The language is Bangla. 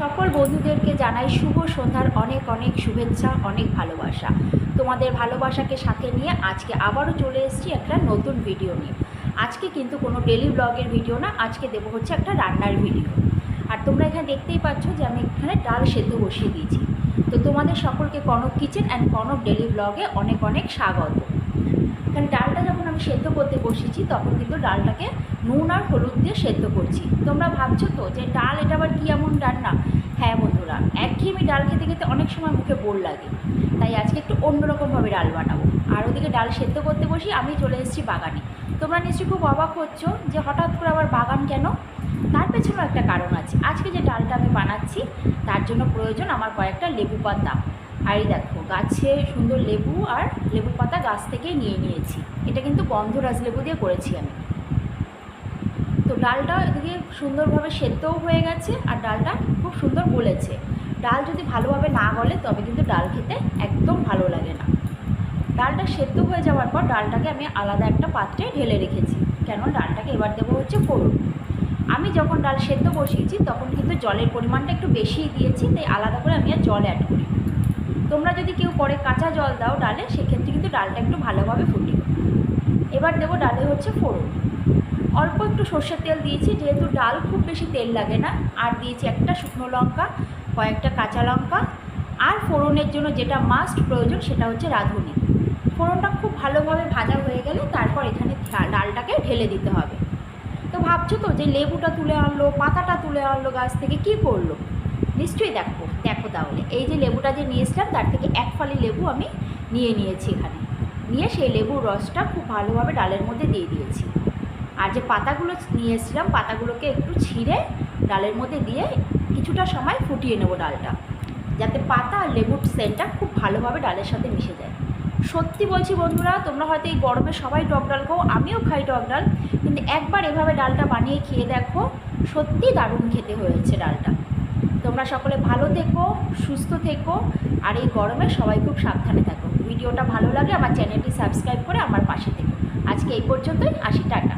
সকল বন্ধুদেরকে জানাই শুভ সন্ধ্যার অনেক অনেক শুভেচ্ছা, অনেক ভালোবাসা। তোমাদের ভালোবাসাকে সাথে নিয়ে আজকে আবারও চলে এসেছি একটা নতুন ভিডিও নিয়ে। আজকে কিন্তু কোনো ডেলি ব্লগের ভিডিও না, আজকে দেবো হচ্ছে একটা রান্নার ভিডিও। আর তোমরা এখানে দেখতেই পাচ্ছ যে আমি এখানে ডাল সেদ্ধ বসিয়ে দিয়েছি। তো তোমাদের সকলকে Kanak kitchen and Kanak daily ব্লগে অনেক অনেক স্বাগত। এখানে ডালটা সেদ্ধ করতে বসেছি, তখন কিন্তু ডালটাকে নুন আর হলুদ দিয়ে সেদ্ধ করছি। তোমরা ভাবছ তো যে ডাল এটা আবার কী এমন রান্না? হ্যাঁ বন্ধুরা, একঘেয়েমি ডাল খেতে খেতে অনেক সময় মুখে বোর লাগে। তাই আজকে একটু অন্যরকমভাবে ডাল বানাবো। আর ওদিকে ডাল সেদ্ধ করতে বসি, আমি চলে এসেছি বাগানে। তোমরা নিশ্চয়ই খুব অবাক হচ্ছ যে হঠাৎ করে আবার বাগান কেন? তার পেছনেও একটা কারণ আছে। আজকে যে ডালটা আমি বানাচ্ছি, তার জন্য প্রয়োজন আমার কয়েকটা লেবু পাতা। আর এই দেখো, গাছে সুন্দর লেবু আর লেবু পাতা গাছ থেকেই নিয়ে নিয়েছি। এটা কিন্তু গন্ধরাজ লেবু দিয়ে করেছি আমি। তো ডালটা এদিকে সুন্দরভাবে সেদ্ধও হয়ে গেছে আর ডালটা খুব সুন্দর গলেছে। ডাল যদি ভালোভাবে না গলে তবে কিন্তু ডাল খেতে একদম ভালো লাগে না। ডালটা সেদ্ধ হয়ে যাওয়ার পর ডালটাকে আমি আলাদা একটা পাত্রে ঢেলে রেখেছি। কেন? ডালটাকে এবার দেবো হচ্ছে ফোড়ন। আমি যখন ডাল সেদ্ধ বসিয়েছি তখন কিন্তু জলের পরিমাণটা একটু বেশিই দিয়েছি, তাই আলাদা করে আমি আর জল অ্যাড করি তোমরা যদি কেউ পরে কাঁচা জল দাও ডালে, সেক্ষেত্রে কিন্তু ডালটা একটু ভালোভাবে ফুটিয়ে এবার দেবো ডালে হচ্ছে ফোড়ন। অল্প একটু সর্ষের তেল দিয়েছি, যেহেতু ডাল খুব বেশি তেল লাগে না, আর দিয়েছি একটা শুকনো লঙ্কা, কয়েকটা কাঁচা লঙ্কা, আর ফোড়নের জন্য যেটা মাস্ট প্রয়োজন সেটা হচ্ছে রাঁধুনি। ফোড়নটা খুব ভালোভাবে ভাজা হয়ে গেলে তারপর এখানে ডালটাকে ঢেলে দিতে হবে। তো ভাবছ তো যে লেবুটা তুলে আনলো, পাতাটা তুলে আনলো গাছ থেকে, কি করল? নিশ্চয়ই দেখো দেখো তাহলে। এই যে লেবুটা যে নিয়েছিলাম তার থেকে এক ফালি লেবু আমি নিয়ে নিয়েছি এখানে। নিয়ে সেই লেবুর রসটা খুব ভালোভাবে ডালের মধ্যে দিয়ে দিয়েছি। আর যে পাতাগুলো নিয়ে এসেছিলাম, পাতাগুলোকে একটু ছিঁড়ে ডালের মধ্যে দিয়ে কিছুটা সময় ফুটিয়ে নেব ডালটা। যাতে পাতা আর লেবুর সেন্টটা খুব ভালোভাবে ডালের সাথে মিশে যায়। সত্যি বলছি বন্ধুরা, তোমরা হয়তো এই গরমে সবাই টক ডাল খাও, আমিও খাই টক ডাল। কিন্তু একবার এভাবে ডালটা বানিয়ে খেয়ে দেখো, সত্যি দারুণ খেতে হয়েছে ডালটা। তোমরা সকলে ভালো থেকো, সুস্থ থেকো, আর এই গরমে সবাই খুব সাবধানে থাকো। ভিডিওটা ভালো লাগে, আমার চ্যানেলটি সাবস্ক্রাইব করে আমার পাশে থেকো। আজকে এই পর্যন্তই, আসি, টাটা।